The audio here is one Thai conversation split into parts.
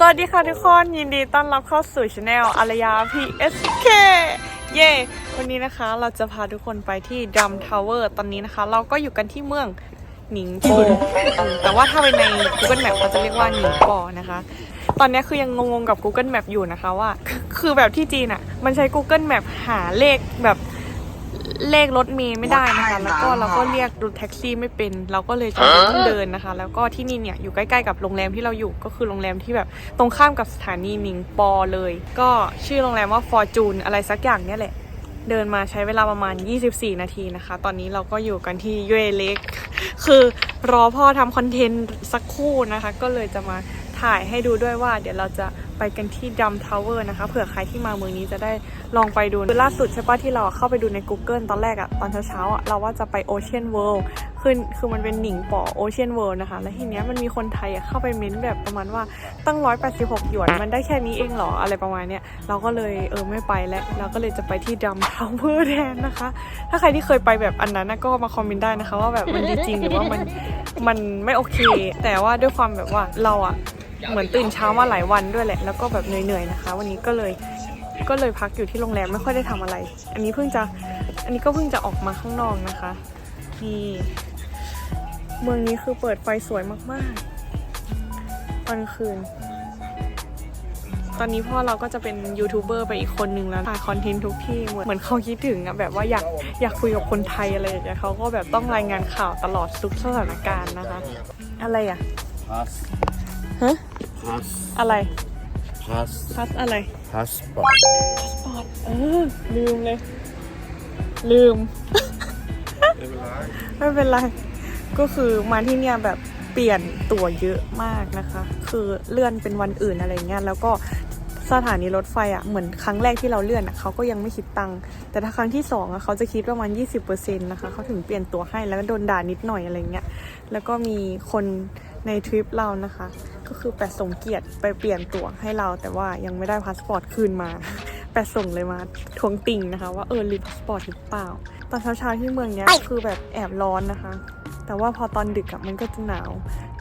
สวัสดีค่ะทุกคนยินดีต้อนรับเข้าสู่ช anel อารยา PSK เย้วันนี้นะคะเราจะพาทุกคนไปที่ดัมทาวเวอร์ตอนนี้นะคะ เราก็อยู่กันที่เมืองหนิงโปแต่ว่าถ้าไปใน Google Map เขาจะเรียกว่าหนิงปอนะคะ ตอนนี้คือยังงงๆกับ Google Map อยู่นะคะว่า คือแบบที่จีนอะ่ะ มันใช้ Google Map หาเลขแบบ เลขรถเมย์ไม่ได้นะคะ แล้วก็เราก็เรียกรถแท็กซี่ไม่เป็น เราก็เลยจำเป็นต้องเดินนะคะ แล้วก็ที่นี่เนี่ยอยู่ใกล้ๆกับโรงแรมที่เราอยู่ก็คือโรงแรมที่แบบตรงข้ามกับสถานีหนิงปอเลย ก็ชื่อโรงแรมว่า Fortune อะไรสักอย่างเนี่ยแหละเดินมาใช้เวลาประมาณ 24 นาทีนะคะ ตอนนี้เราก็อยู่กันที่เยเล็ก คือรอพ่อทำคอนเทนต์สักครู่นะคะ ก็เลยจะมาถ่ายให้ดูด้วยว่า เดี๋ยวเราจะ ไปกันที่ดัมทาวเวอร์นะคะ เผื่อใครที่มาเมืองนี้จะได้ลองไปดูคือล่าสุดใช่ปะที่เราเข้าไปดูใน Google ตอนแรกอะตอนเช้าๆอะเราว่าจะไปโอเชียนเวิลด์คือคือมันเป็นหนิงป่อโอเชียนเวิลด์นะคะ แล้วทีเนี้ยมันมีคนไทยอะเข้าไปเม้นแบบประมาณว่าตั้ง 186 หยวน มันได้แค่นี้เองเหรออะไรประมาณเนี้ยเราก็เลยเออไม่ไปแล้วเราก็เลยจะไปที่ดัมทาวเวอร์แทนนะคะ ถ้าใครที่เคยไปแบบอันนั้นก็มาคอมเมนต์ได้นะคะ ว่าแบบมันดีจริงหรือว่ามันมันไม่โอเค แต่ว่าด้วยความแบบว่าเราอะ เหมือนตื่นเช้ามาหลายวันด้วยแหละ แล้วก็แบบเหนื่อยๆนะคะ วันนี้ก็เลยก็เลยพักอยู่ที่โรงแรมไม่ค่อยได้ทำอะไร อันนี้เพิ่งจะอันนี้ก็เพิ่งจะออกมาข้างนอกนะคะนี่เมืองนี้คือเปิดไฟสวยมากๆตอนคืน ตอนนี้พ่อเราก็จะเป็นยูทูบเบอร์ไปอีกคนนึงแล้วถ่ายคอนเทนต์ทุกที่เหมือนเหมือนเขาคิดถึงอะแบบว่าอยากอยากคุยกับคนไทยอะไรอย่างเงี้ยเขาก็แบบต้องรายงานข่าวตลอดทุกสถานการณ์นะคะ อะไรอะ Pass. ฮะ Pass. อะไร Pass. พัสอะไร Passport. ปอดเออลืมเลย ลืมไม่เป็นไร ก็คือมาที่เนี่ยแบบเปลี่ยนตั๋วเยอะมากนะคะ คือเลื่อนเป็นวันอื่นอะไรเงี้ย แล้วก็สถานีรถไฟอะ เหมือนครั้งแรกที่เราเลื่อนอะเขาก็ยังไม่คิดตังค์ แต่ถ้าครั้งที่สองอะเขาจะคิดประมาณ 20%นะคะเขาถึงเปลี่ยนตั๋วให้แล้วก็โดนด่านิดหน่อยอะไรเงี้ย แล้วก็มีคนในทริปเรานะคะ ก็คือแปดสมเกียรติไปเปลี่ยนตั๋วให้เรา แต่ว่ายังไม่ได้พาสปอร์ตคืนมา แปดส่งเลยมาทวงติ่งนะคะ ว่าเออลืมพาสปอร์ตหรือเปล่า ตอนเช้าๆที่เมืองเนี้ยคือแบบแอบร้อนนะคะ แต่ว่าพอตอนดึกอะมันก็จะหนาว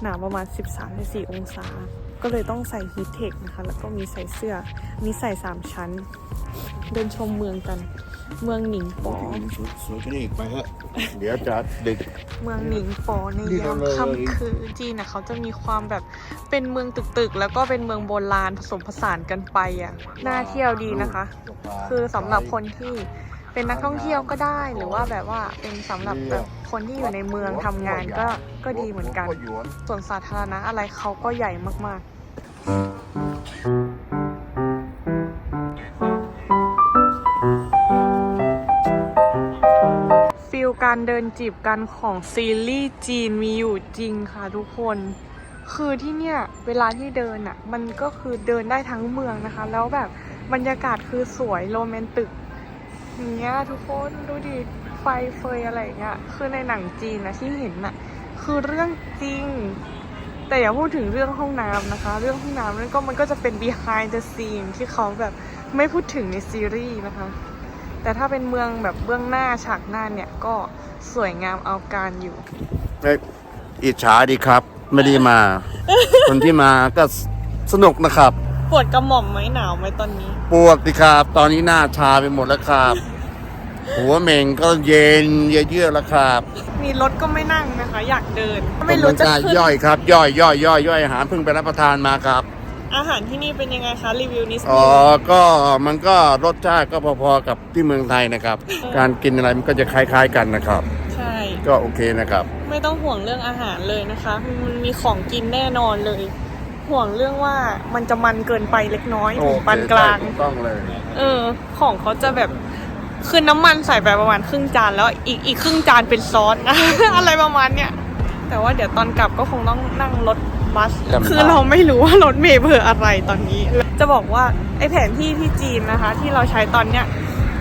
หนาวประมาณ 13-14 องศา ก็เลยต้องใส่ฮีทเทคนะคะ แล้วก็มีใส่เสื้ออันนี้ใส่ 3 ชั้น เดินชมเมืองกัน เมืองหนิงปอ สวยกันอีกไปเถอะเดี๋ยวจะดึก เมืองหนิงปอในยามค่ำคืนจีนนะเขาจะมีความแบบเป็นเมืองตึกๆ แล้วก็เป็นเมืองโบราณผสมผสานกันไปอะ น่าเที่ยวดีนะคะ คือสำหรับคนที่ เป็นนักท่องเที่ยวก็ได้หรือว่าแบบว่าเป็นสำหรับแบบคนที่อยู่ในเมืองทำงานก็ก็ดีเหมือนกัน ส่วนสาธารณะอะไรเขาก็ใหญ่มากๆฟิลการเดินจีบกันของซีรีส์จีนมีอยู่จริงค่ะทุกคน คือที่เนี่ยเวลาที่เดินอะ่ะ มันก็คือเดินได้ทั้งเมืองนะคะ แล้วแบบบรรยากาศคือสวยโรแมนติก อย่างเงี้ยทุกคนดูดิไฟเฟยอะไรอย่างเงี้ยคือในหนังจีนนะที่เห็นน่ะคือเรื่องจริง แต่อย่าพูดถึงเรื่องห้องน้ำนะคะ เรื่องห้องน้ำนั่นก็มันก็จะเป็น behind the scene ที่เขาแบบไม่พูดถึงในซีรีส์นะคะ แต่ถ้าเป็นเมืองแบบเบื้องหน้าฉากหน้าเนี่ยก็สวยงามเอาการอยู่เอ้ยอิจฉาดีครับ ไม่ได้มา คนที่มาก็สนุกนะครับ ปวดกระหม่อมไหมหนาวไหมตอนนี้ ปวดสิครับ ตอนนี้หน้าชาไปหมดแล้วครับ หัวเหม่งก็เย็นเยือกๆแล้วครับมีรถก็ไม่นั่งนะคะ อยากเดิน ไม่รู้จะกำลังกายขึ้นย่อยครับ ย่อยย่อยย่อยย่อยอาหารเพิ่งไปรับประทานมาครับ อาหารที่นี่เป็นยังไงคะรีวิวนิดนึอ๋องก็มันก็รสชาติก็พอๆกับที่เมืองไทยนะครับ การกินอะไรมันก็จะคล้าย ๆ กันนะครับ ใช่ ก็โอเคนะครับ ไม่ต้องห่วงเรื่องอาหารเลยนะคะ มันมีของกินแน่นอนเลย ห่วงเรื่องว่ามันจะมันเกินไปเล็กน้อยถึงปานกลาง ถูต้องเลย เออ ของเขาจะแบบคือน้ำมันใส่ไปประมาณครึ่งจานแล้วอีกอีกครึ่งจานเป็นซอส อะไรประมาณเนี้ยแต่ว่าเดี๋ยวตอนกลับก็คงต้องนั่งรถบัสลำบากคือเราไม่รู้ว่ารถเมล์เบอร์อะไรตอนนี้ จะบอกว่าไอแผนที่ที่จีนนะคะ ที่เราใช้ตอนเนี้ย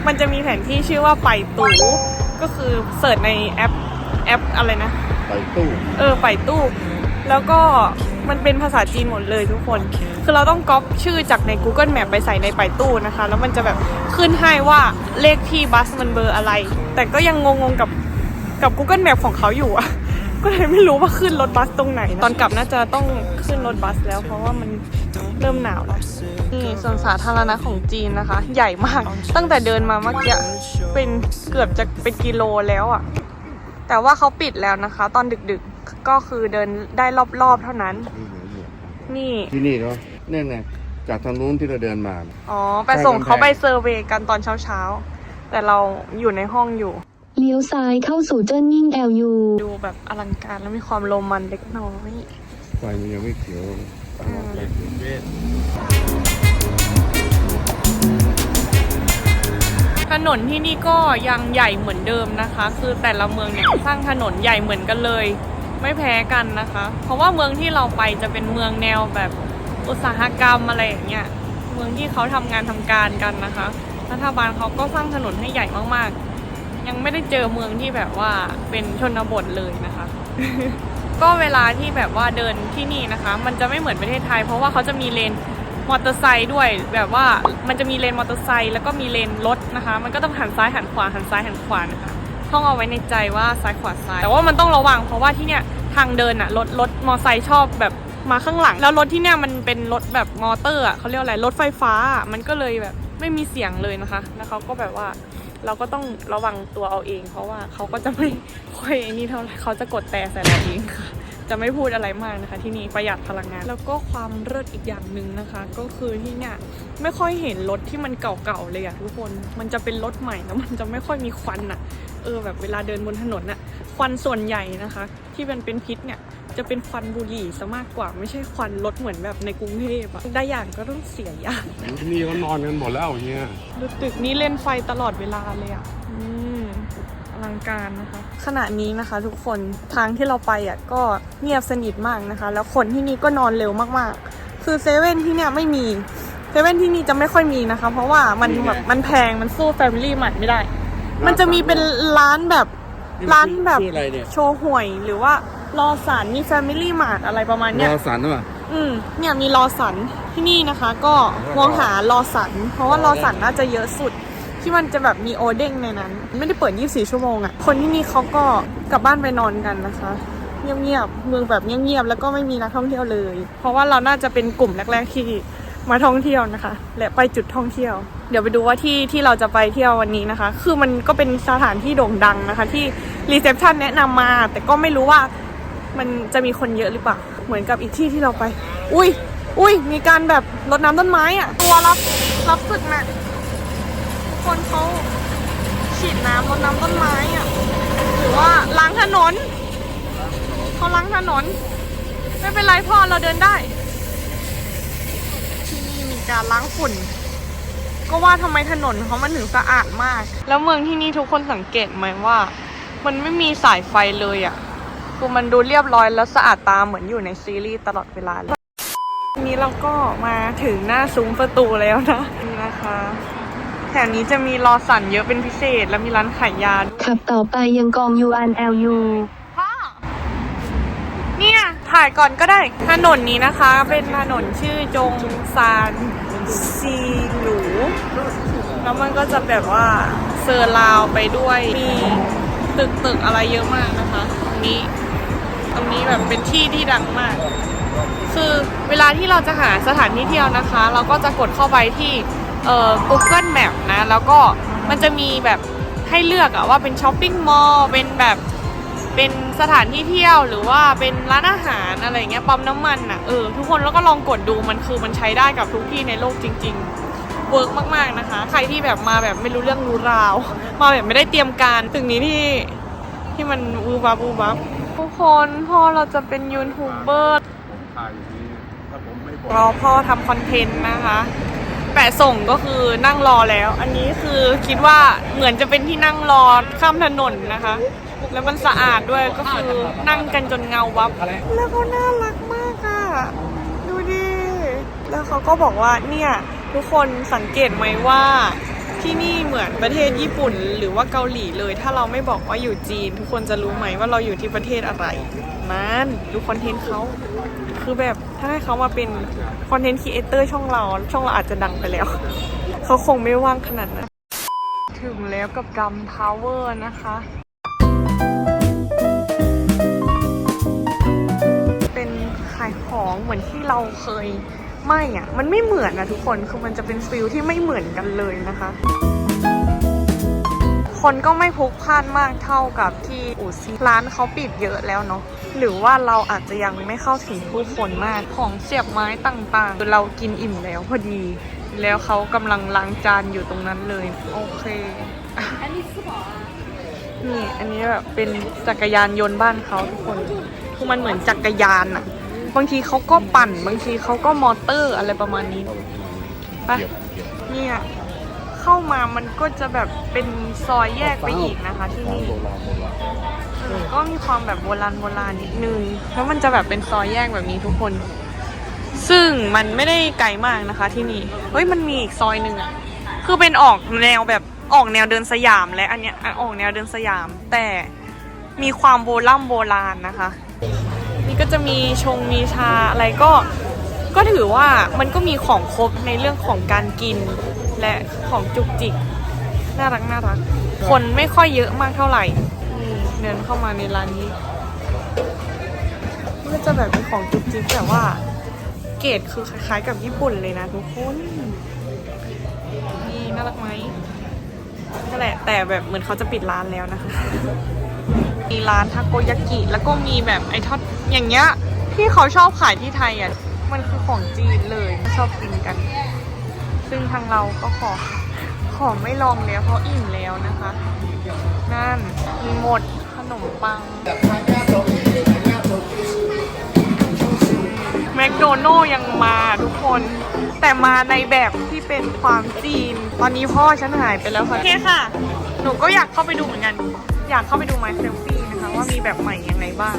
มันจะมีแผนที่ชื่อว่าไปตูก็คือเสิร์ชในแอปแอปอะไรนะ ไปตู้ เออไปตู้ แล้วก็ มันเป็นภาษาจีนหมดเลยทุกคน คือเราต้องก๊อปชื่อจากใน Google Map ไปใส่ในไปตู้นะคะ แล้วมันจะแบบขึ้นให้ว่าเลขที่บัสมันเบอร์อะไร แต่ก็ยังงงๆกับกับ Google Map ของเขาอยู่อะก็เลยไม่รู้ว่าขึ้นรถบัสตรงไหนนะตอนกลับน่าจะต้องขึ้นรถบัสแล้ว เพราะว่ามันเริ่มหนาวแล้วนี่ส่วนสาธารณะของจีนนะคะ ใหญ่มาก ตั้งแต่เดินมาเมื่อกี้เป็นเกือบจะเป็นกิโลแล้วอะ่ะแต่ว่าเขาปิดแล้วนะคะ ตอนดึกๆ ก็คือเดินได้รอบๆเท่านั้น นี่ที่นี่เนาะเนี่ยไงจากทางนู้นที่เราเดินมา อ๋อ ไปส่งเขาไปเซอร์เวย์กันตอนเช้าๆ แต่เราอยู่ในห้องอยู่ เลี้ยวซ้ายเข้าสู่เจิ้นยิ่ง LU ดูแบบอลังการแล้วมีความโรมันเล็กน้อยไฟมันยังไม่เขียวเลยถนนที่นี่ก็ยังใหญ่เหมือนเดิมนะคะ คือแต่ละเมืองเนี่ยสร้างถนนใหญ่เหมือนกันเลย ไม่แพ้กันนะคะ เพราะว่าเมืองที่เราไปจะเป็นเมืองแนวแบบอุตสาหกรรมอะไรอย่างเงี้ย เมืองที่เขาทำงานทำการกันนะคะ รัฐบาลเขาก็สร้างถนนให้ใหญ่มากๆ ยังไม่ได้เจอเมืองที่แบบว่าเป็นชนบทเลยนะคะ ก็เวลาที่แบบว่าเดินที่นี่นะคะ มันจะไม่เหมือนประเทศไทย เพราะว่าเขาจะมีเลนมอเตอร์ไซค์ด้วยแบบว่ามันจะมีเลนมอเตอร์ไซค์แล้วก็มีเลนรถนะคะ มันก็ต้องหันซ้ายหันขวาหันซ้ายหันขวานะคะ ต้องเอาไว้ในใจว่าซ้ายขวาซ้าย แต่ว่ามันต้องระวังเพราะว่าที่เนี่ยทางเดินอะรถรถมอไซค์ชอบแบบมาข้างหลัง แล้วรถที่เนี่ยมันเป็นรถแบบมอเตอร์อะเขาเรียกอะไรรถไฟฟ้า มันก็เลยแบบไม่มีเสียงเลยนะคะแล้วเขาก็แบบว่าเราก็ต้องระวังตัวเอาเอง เพราะว่าเขาก็จะไม่ค่อยนี่เท่าไหร่เขาจะกดแต่ใส่เราเองค่ะจะไม่พูดอะไรมากนะคะที่นี่ประหยัดพลังงาน แล้วก็ความเลิศอีกอย่างหนึ่งนะคะ ก็คือที่เนี่ยไม่ค่อยเห็นรถที่มันเก่าๆเลยอะทุกคนมันจะเป็นรถใหม่แล้วมันจะไม่ค่อยมีควันอะ เออแบบเวลาเดินบนถนนอะควันส่วนใหญ่นะคะ ที่มันเป็นพิษเนี่ยจะเป็นควันบุหรี่ซะมากกว่าไม่ใช่ควันรถเหมือนแบบในกรุงเทพอะได้อย่างก็ต้องเสียอย่างที่นี่เขานอนกันหมดแล้วอย่างเงี้ยดูตึกนี้เล่นไฟตลอดเวลาเลยอะอืมอลังการนะคะขณะนี้นะคะทุกคนทางที่เราไปอะก็เงียบสนิทมากนะคะ แล้วคนที่นี่ก็นอนเร็วมากๆ คือเซเว่นที่เนี่ยไม่มีเซเว่นที่นี่จะไม่ค่อยมีนะคะ เพราะว่ามันแบบมันแพงมันสู้แฟมิลี่มันไม่ได้ มันจะมีเป็นร้านแบบร้านแบบชื่ออะไรเนี่ยโชว์หวยหรือว่ารอสันมีแฟมิลี่มาร์ทอะไรประมาณเนี้ยรอสันหรือเปล่าอืมเนี่ยมีรอสันที่นี่นะคะ ก็มองหารอสันเพราะว่ารอสันน่าจะเยอะสุดที่มันจะแบบมีโอเด้งในนั้น ไม่ได้เปิด 24 ชั่วโมงอะ่ะ คนที่นี่เขาก็กลับบ้านไปนอนกันนะคะ เงียบๆเมืองแบบเงียบๆแล้วก็ไม่มีนักท่องเที่ยวเลย เพราะว่าเราน่าจะเป็นกลุ่มแรกๆที่ มาท่องเที่ยวนะคะ และไปจุดท่องเที่ยว เดี๋ยวไปดูว่าที่ที่เราจะไปเที่ยววันนี้นะคะ คือมันก็เป็นสถานที่โด่งดังนะคะ ที่รีเซพชันแนะนำมา แต่ก็ไม่รู้ว่ามันจะมีคนเยอะหรือเปล่า เหมือนกับอีกที่ที่เราไป อุ้ยอุ้ยมีการแบบรดน้ำต้นไม้อะตัวรับรับศึกน่ะคนเขาฉีดน้ำรดน้ำต้นไม้อะหรือว่าล้างถนนเขาล้างถนน ไม่เป็นไรพ่อเราเดินได้ การล้างฝุ่น ก็ว่าทำไมถนนเขามันถึงสะอาดมาก แล้วเมืองที่นี่ทุกคนสังเกตไหมว่า มันไม่มีสายไฟเลยอะคือมันดูเรียบร้อยแล้วสะอาดตาเหมือนอยู่ในซีรีส์ตลอดเวลาเลยวันนี้เราก็มาถึงหน้าซุ้มประตูแล้วนะนี่นะคะแถวนี้จะมีรอสันเยอะเป็นพิเศษ แล้วมีร้านขายยาขับต่อไปยังกอง UNLU พ่อเนี่ย ถ่ายก่อนก็ได้ ถนนนี้นะคะ เป็นถนนชื่อจงซานซีหลูแล้วมันก็จะแบบว่าเซอร์ราวไปด้วย มีตึกตึกอะไรเยอะมากนะคะ ตรงนี้ ตรงนี้แบบเป็นที่ที่ดังมาก คือเวลาที่เราจะหาสถานที่เที่ยวนะคะ เราก็จะกดเข้าไปที่เอ่อ Google Map นะ แล้วก็มันจะมีแบบให้เลือกอะว่าเป็นช้อปปิ้งมอลล์ เป็นแบบ เป็นสถานที่เที่ยวหรือว่าเป็นร้านอาหารอะไรเงี้ยปั๊มน้ำมันอะเออทุกคนแล้วก็ลองกดดูมันคือมันใช้ได้กับทุกที่ในโลกจริงๆเวิร์กมากๆนะคะ ใครที่แบบมาแบบไม่รู้เรื่องรู้ราว มาแบบไม่ได้เตรียมการถึงนี้ที่ที่มันบูบับบูบับทุกคนพอเราจะเป็นยูทูบเบอร์ถ่ายอย่างนี้ถ้าผมไม่บอกรอพ่อทำคอนเทนต์นะคะแปะส่งก็คือนั่งรอแล้ว อันนี้คือคิดว่าเหมือนจะเป็นที่นั่งรอข้ามถนนนะคะ แล้วมันสะอาดด้วยก็คือนั่งกันจนเงาวับ แล้วเขาน่ารักมากอะดูดิ แล้วเขาก็บอกว่าเนี่ยทุกคนสังเกตไหมว่าที่นี่เหมือนประเทศญี่ปุ่นหรือว่าเกาหลีเลย ถ้าเราไม่บอกว่าอยู่จีน ทุกคนจะรู้ไหมว่าเราอยู่ที่ประเทศอะไรนั่นดูคอนเทนต์เขาคือแบบถ้าให้เขามาเป็นคอนเทนต์ครีเอเตอร์ช่องเรา ช่องเราอาจจะดังไปแล้ว เขาคงไม่ว่างขนาดนั้นถึงแล้วกับดัมทาวเวอร์นะคะ เราเคยไม่อะ มันไม่เหมือนนะทุกคน คือมันจะเป็นฟิลที่ไม่เหมือนกันเลยนะคะ คนก็ไม่พลุกพล่านมากเท่ากับที่อูซีร้านเขาปิดเยอะแล้วเนาะ หรือว่าเราอาจจะยังไม่เข้าถึงผู้คนมาก ของเสียบไม้ต่างๆ เรากินอิ่มแล้วพอดี แล้วเขากำลังล้างจานอยู่ตรงนั้นเลย โอเคนี่ อันนี้แบบเป็นจักรยานยนต์บ้านเขาทุกคน คือมันเหมือนจักรยานอะ บางทีเขาก็ปั่น บางทีเขาก็มอเตอร์อะไรประมาณนี้ไปเนี่ยเข้ามามันก็จะแบบเป็นซอยแยกไปอีกนะคะ ที่นี่เออก็มีความแบบโบราณโบราณนิดนึงแล้วมันจะแบบเป็นซอยแยกแบบนี้ทุกคน ซึ่งมันไม่ได้ไกลมากนะคะ ที่นี่เฮ้ยมันมีอีกซอยหนึ่งอะคือเป็นออกแนวแบบออกแนวเดินสยามและอันเนี้ยอะออกแนวเดินสยาม แต่มีความโบราณโบราณนะคะ นี่ก็จะมีชงมีชาอะไรก็ก็ถือว่ามันก็มีของครบในเรื่องของการกิน และของจุกจิก น่ารักน่ารัก คนไม่ค่อยเยอะมากเท่าไหร่เดินเข้ามาในร้านนี้ก็จะแบบเป็นของจุกจิกแต่ว่าเกรดคือคล้ายๆกับญี่ปุ่นเลยนะทุกคนนี่น่ารักไหมนั่นแหละแต่แบบเหมือนเขาจะปิดร้านแล้วนะคะ มีร้านทาโกยากิ แล้วก็มีแบบไอทอดอย่างเงี้ยที่เขาชอบขายที่ไทยอะ มันคือของจีนเลยชอบกินกัน ซึ่งทางเราก็ขอขอไม่ลองแล้วเพราะอิ่มแล้วนะคะ นั่นมีหมดขนมปังแมคโดนัลล์ยังมาทุกคน แต่มาในแบบที่เป็นความจีน ตอนนี้พ่อฉันหายไปแล้วค่ะ โอเคค่ะ หนูก็อยากเข้าไปดูเหมือนกัน อยากเข้าไปดูไมเซลฟี่นะคะว่ามีแบบใหม่ยังไงบ้าง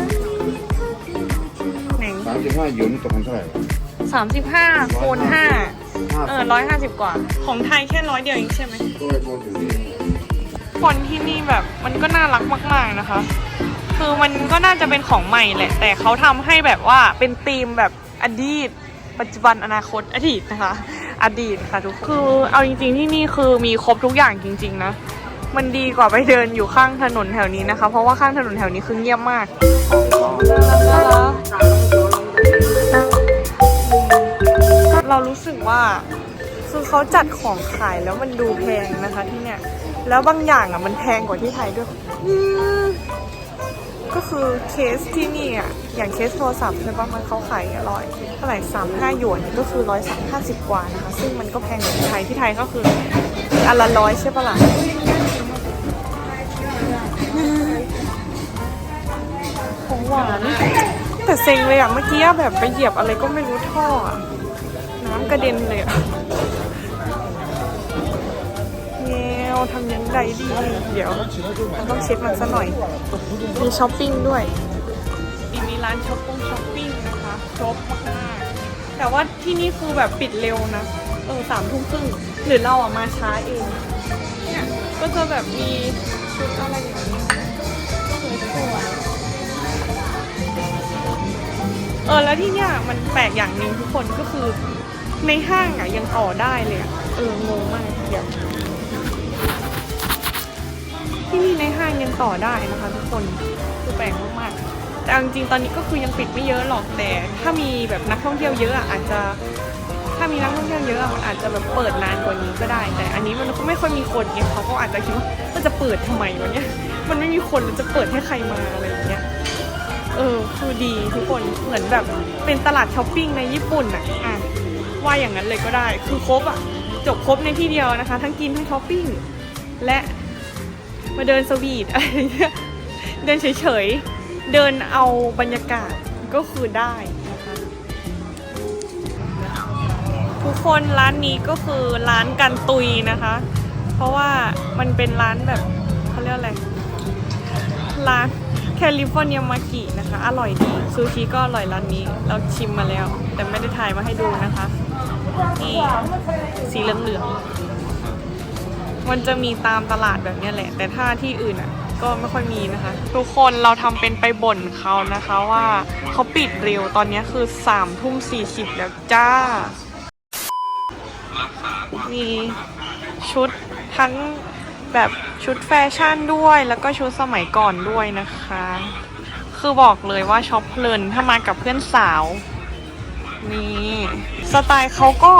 ไหนสามสิบห้าหยวนตกกันเท่าไหร่สามสิบห้าคูณห้าห้าเออร้อยห้าสิบกว่า ของไทยแค่ร้อยเดียวเองใช่ไหมก็ไปโกนถึงนี่คนที่นี่แบบมันก็น่ารักมาก ๆนะคะ คือมันก็น่าจะเป็นของใหม่แหละ แต่เขาทำให้แบบว่าเป็นธีมแบบอดีต ปัจจุบันอนาคตอดีตนะคะ อดีตค่ะทุกคนคือเอาจริงๆที่นี่คือมีครบทุกอย่างจริง ๆ นะ มันดีกว่าไปเดินอยู่ข้างถนนแถวนี้นะคะ เพราะว่าข้างถนนแถวนี้คือเงียบมากเรารู้สึกว่าคือเขาจัดของขายแล้วมันดูแพงนะคะที่เนี่ย แล้วบางอย่างอะมันแพงกว่าที่ไทยด้วยก็คือเคสที่นี่อะอย่างเคสโทรศัพท์ใช่ปะมันเขาขายร้อยเท่าไหร่สามห้าหยวนก็คือร้อยสามห้าสิบกว่านะคะ ซึ่งมันก็แพงกว่าที่ไทยที่ไทยก็คืออันละร้อยใช่ปะล่ะ ของหวาน แต่เซ็งเลยอะ เมื่อกี้แบบไปเหยียบอะไรก็ไม่รู้ท่ออะน้ำกระเด็นเลยอะเงวทำยังไงดี เดี๋ยวเราต้องเช็ดมันซะหน่อย มีช้อปปิ้งด้วยมีมีร้านช้อปปิ้งช้อปปิ้งนะคะครบมากๆแต่ว่าที่นี่คือแบบปิดเร็วนะ เออสามทุ่มครึ่งหรือเราอะมาช้าเอง เนี่ย ก็จะแบบมี ชุดอะไรอย่างนี้สวยเออแล้วที่เนี่ยมันแปลกอย่างหนึ่งทุกคนก็คือในห้างอะยังต่อได้เลยอะเอองงมากเดี๋ยวที่นี่ในห้างยังต่อได้นะคะทุกคนคือแปลกมากๆแต่จริงๆตอนนี้ก็คือยังปิดไม่เยอะหรอกแต่ ถ้ามีแบบนักท่องเที่ยวเยอะอะอาจจะ ถ้ามีนักท่องเที่ยวเยอะอะมันอาจจะแบบเปิดนานกว่านี้ก็ได้ แต่อันนี้มันก็ไม่ค่อยมีคนไงเขาก็อาจจะคิดว่ามันจะเปิดทำไมวะเนี่ยมันไม่มีคนแล้วจะเปิดให้ใครมาอะไรอย่างเงี้ยเออคือดีทุกคนเหมือนแบบเป็นตลาดช้อปปิ้งในญี่ปุ่นอะอะว่าอย่างนั้นเลยก็ได้ คือครบอะจบครบในที่เดียวนะคะ ทั้งกินทั้งช้อปปิ้งและมาเดินสวีทอะไรเงี้ยเดินเฉยๆ เดินเอาบรรยากาศก็คือได้ ทุกคนร้านนี้ก็คือร้านกันตุยนะคะ เพราะว่ามันเป็นร้านแบบเขาเรียกอะไร ร้านแคลิฟอร์เนียมากินะคะ อร่อยดีซูชิก็อร่อยร้านนี้ เราชิมมาแล้ว แต่ไม่ได้ถ่ายมาให้ดูนะคะนี่สีเหลืองๆมันจะมีตามตลาดแบบนี้แหละ แต่ถ้าที่อื่นอะ ก็ไม่ค่อยมีนะคะ ทุกคนเราทำเป็นไปบ่นเขานะคะว่าเขาปิดเร็วตอนนี้คือสามทุ่มสี่สิบแล้วจ้า มีชุดทั้งแบบชุดแฟชั่นด้วยแล้วก็ชุดสมัยก่อนด้วยนะคะ คือบอกเลยว่าช็อปเพลินถ้ามากับเพื่อนสาว นี่สไตล์เขาก็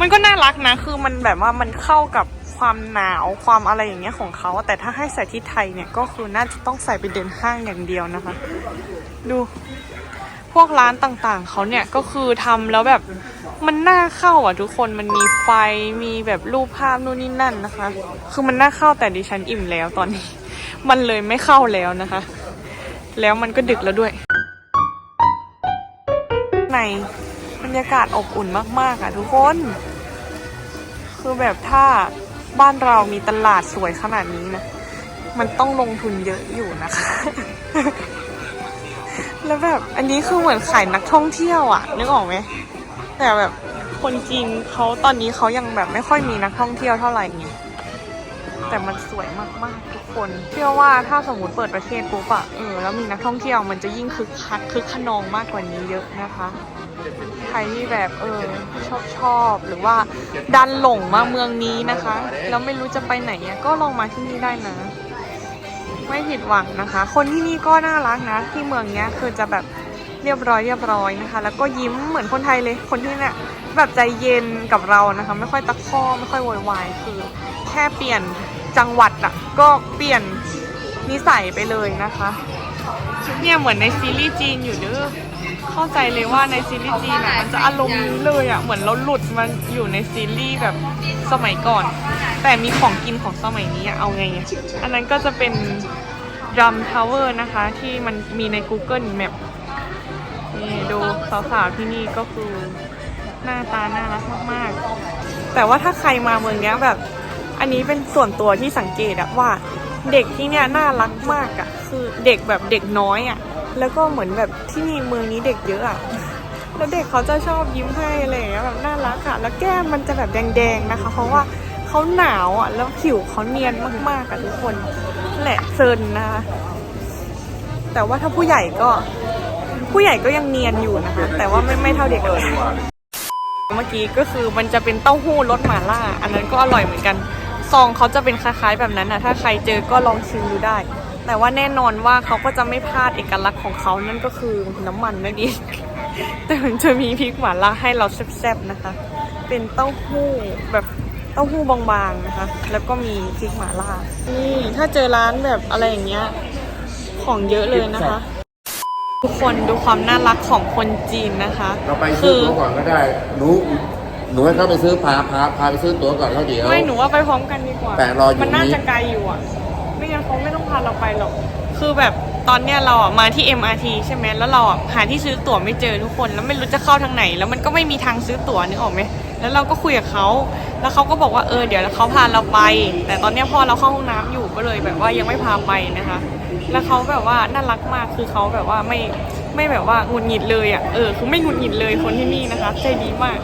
มันก็น่ารักนะ คือมันแบบว่ามันเข้ากับความหนาวความอะไรอย่างเงี้ยของเขาแต่ถ้าให้ใส่ที่ไทยเนี่ยก็คือน่าจะต้องใส่ไปเดินห้างอย่างเดียวนะคะ ดูพวกร้านต่างๆเขาเนี่ยก็คือทำแล้วแบบ มันน่าเข้าอะทุกคนมันมีไฟมีแบบรูปภาพนู่นนี่นั่นนะคะ คือมันน่าเข้าแต่ดิฉันอิ่มแล้วตอนนี้ มันเลยไม่เข้าแล้วนะคะ แล้วมันก็ดึกแล้วด้วย ในบรรยากาศอบอุ่นมากๆอะทุกคน คือแบบถ้าบ้านเรามีตลาดสวยขนาดนี้นะมันต้องลงทุนเยอะอยู่นะคะ แล้วแบบอันนี้คือเหมือนขายนักท่องเที่ยวอะนึกออกไหม แต่แบบคนจีนเขาตอนนี้เขายังแบบไม่ค่อยมีนักท่องเที่ยวเท่าไหร่ไงแต่มันสวยมากๆทุกคน เชื่อว่าถ้าสมมติเปิดประเทศปุ๊บอะเออแล้วมีนักท่องเที่ยวมันจะยิ่งคึกคักคึกขนองมากกว่านี้เยอะนะคะ ใครที่แบบเออชอบชอบหรือว่าดันหลงมาเมืองนี้นะคะ แล้วไม่รู้จะไปไหนก็ลองมาที่นี่ได้นะ ไม่ผิดหวังนะคะ คนที่นี่ก็น่ารักนะ ที่เมืองเนี้ยคือจะแบบ เรียบร้อยเรียบร้อยนะคะ แล้วก็ยิ้มเหมือนคนไทยเลยคนที่เนี่ยแบบใจเย็นกับเรานะคะ ไม่ค่อยตะคอกไม่ค่อยโวยวายคือแค่เปลี่ยนจังหวัดอะก็เปลี่ยนนิสัยไปเลยนะคะเนี่ยเหมือนในซีรีส์จีนอยู่เด้อเข้าใจเลยว่าในซีรีส์จีนอะมันจะอารมณ์นี้เลยอะเหมือนเราหลุดมาอยู่ในซีรีส์แบบสมัยก่อน แต่มีของกินของสมัยนี้เอาไงอะอันนั้นก็จะเป็นดัมทาวเวอร์นะคะ ที่มันมีใน Google Map นี่ดูสาวๆที่นี่ก็คือหน้าตาน่ารักมากๆ แต่ว่าถ้าใครมาเมืองเนี้ยแบบ อันนี้เป็นส่วนตัวที่สังเกตอะว่าเด็กที่เนี่ยน่ารักมากอะคือเด็กแบบเด็กน้อยอะแล้วก็เหมือนแบบที่นี่เมืองนี้เด็กเยอะอะแล้วเด็กเขาจะชอบยิ้มให้อะไรอย่างเงี้ยแบบน่ารักอะแล้วแก้มมันจะแบบแดงๆนะคะ เพราะว่าเขาหนาวอะแล้วผิวเขาเนียนมากๆอะทุกคนนั่นแหละเซินนะคะแต่ว่าถ้าผู้ใหญ่ก็ ผู้ใหญ่ก็ยังเนียนอยู่นะคะ แต่ว่าไม่ไม่เท่าเด็กเลยเมื่อกี้ก็คือมันจะเป็นเต้าหู้รสหม่าล่า อันนั้นก็อร่อยเหมือนกันซองเขาจะเป็นคล้ายๆแบบนั้นนะถ้าใครเจอก็ลองชิมดูได้ แต่ว่าแน่นอนว่าเขาก็จะไม่พลาดเอกลักษณ์ของเขานั่นก็คือน้ำมันนั่นเองแต่มันจะมีพริกหม่าล่าให้เราแซ่บๆนะคะ เป็นเต้าหู้แบบเต้าหู้บางๆนะคะ แล้วก็มีพริกหม่าล่านี่ถ้าเจอร้านแบบอะไรอย่างเงี้ยของเยอะเลยนะคะ ทุกคนดูความน่ารักของคนจีนนะคะเราไปซื้อตั๋วก่อนก็ได้หนูหนูให้เขาไปซื้อพาพาพาไปซื้อตั๋วก่อนแล้วเดี๋ยว ไม่หนูว่าไปพร้อมกันดีกว่าแต่รออยู่มันน่านี้ จะไกลอยู่อะ ไม่งั้นเขาไม่ต้องพาเราไปหรอก คือแบบตอนเนี้ยเราอะมาที่ MRT ใช่ไหมแล้วเราอะหาที่ซื้อตั๋วไม่เจอทุกคน แล้วไม่รู้จะเข้าทางไหน แล้วมันก็ไม่มีทางซื้อตั๋วนึกออกไหมแล้วเราก็คุยกับเขา แล้วเขาก็บอกว่าเออเดี๋ยวเขาพาเราไป แต่ตอนเนี้ยพ่อเราเข้าห้องน้ำอยู่ก็เลยแบบว่ายังไม่พาไปนะคะ แล้วเขาแบบว่าน่ารักมากคือเขาแบบว่าไม่ไม่แบบว่าหงุดหงิดเลยอะเออคือไม่หงุดหงิดเลยคนที่นี่นะคะใจดีมาก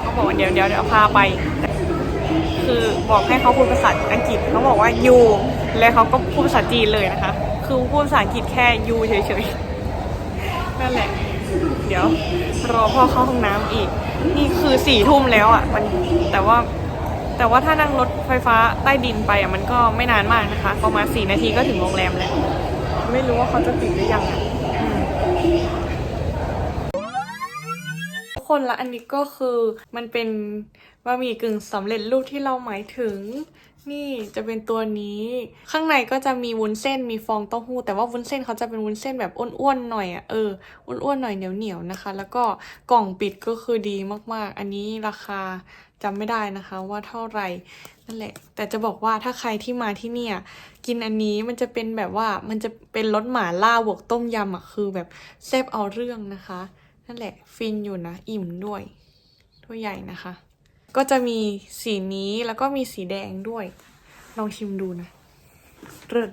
เขาบอกว่าเดี๋ยวเดี๋ยวเดี๋ยวพาไป คือบอกให้เขาพูดภาษาอังกฤษเขาบอกว่า you แล้วเขาก็พูดภาษาจีนเลยนะคะ คือพูดภาษาอังกฤษแค่ you เฉยๆนั่นแหละ เดี๋ยวรอพ่อเข้าห้องน้ำอีก นี่คือสี่ทุ่มแล้วอะมันแต่ว่าแต่ว่าถ้านั่งรถไฟฟ้าใต้ดินไปอะมันก็ไม่นานมากนะคะ ประมาณสี่นาทีก็ถึงโรงแรมแล้ว ไม่รู้ว่าเขาจะปิดหรือยังอะคนละอันนี้ก็คือมันเป็นบะหมี่กึ่งสำเร็จรูปที่เราหมายถึง นี่จะเป็นตัวนี้ ข้างในก็จะมีวุ้นเส้นมีฟองเต้าหู้แต่ว่าวุ้นเส้นเขาจะเป็นวุ้นเส้นแบบอ้วนๆหน่อยอะเอออ้วนๆหน่อยเหนียวๆนะคะ แล้วก็กล่องปิดก็คือดีมากๆ อันนี้ราคา จำไม่ได้นะคะว่าเท่าไหร่นั่นแหละ แต่จะบอกว่าถ้าใครที่มาที่เนี่ย กินอันนี้มันจะเป็นแบบว่ามันจะเป็นรสหมาล่าบวกต้มยำอะคือแบบแซ่บเอาเรื่องนะคะ นั่นแหละ ฟินอยู่นะอิ่มด้วยตัวใหญ่นะคะ ก็จะมีสีนี้แล้วก็มีสีแดงด้วย ลองชิมดูนะเริ่ม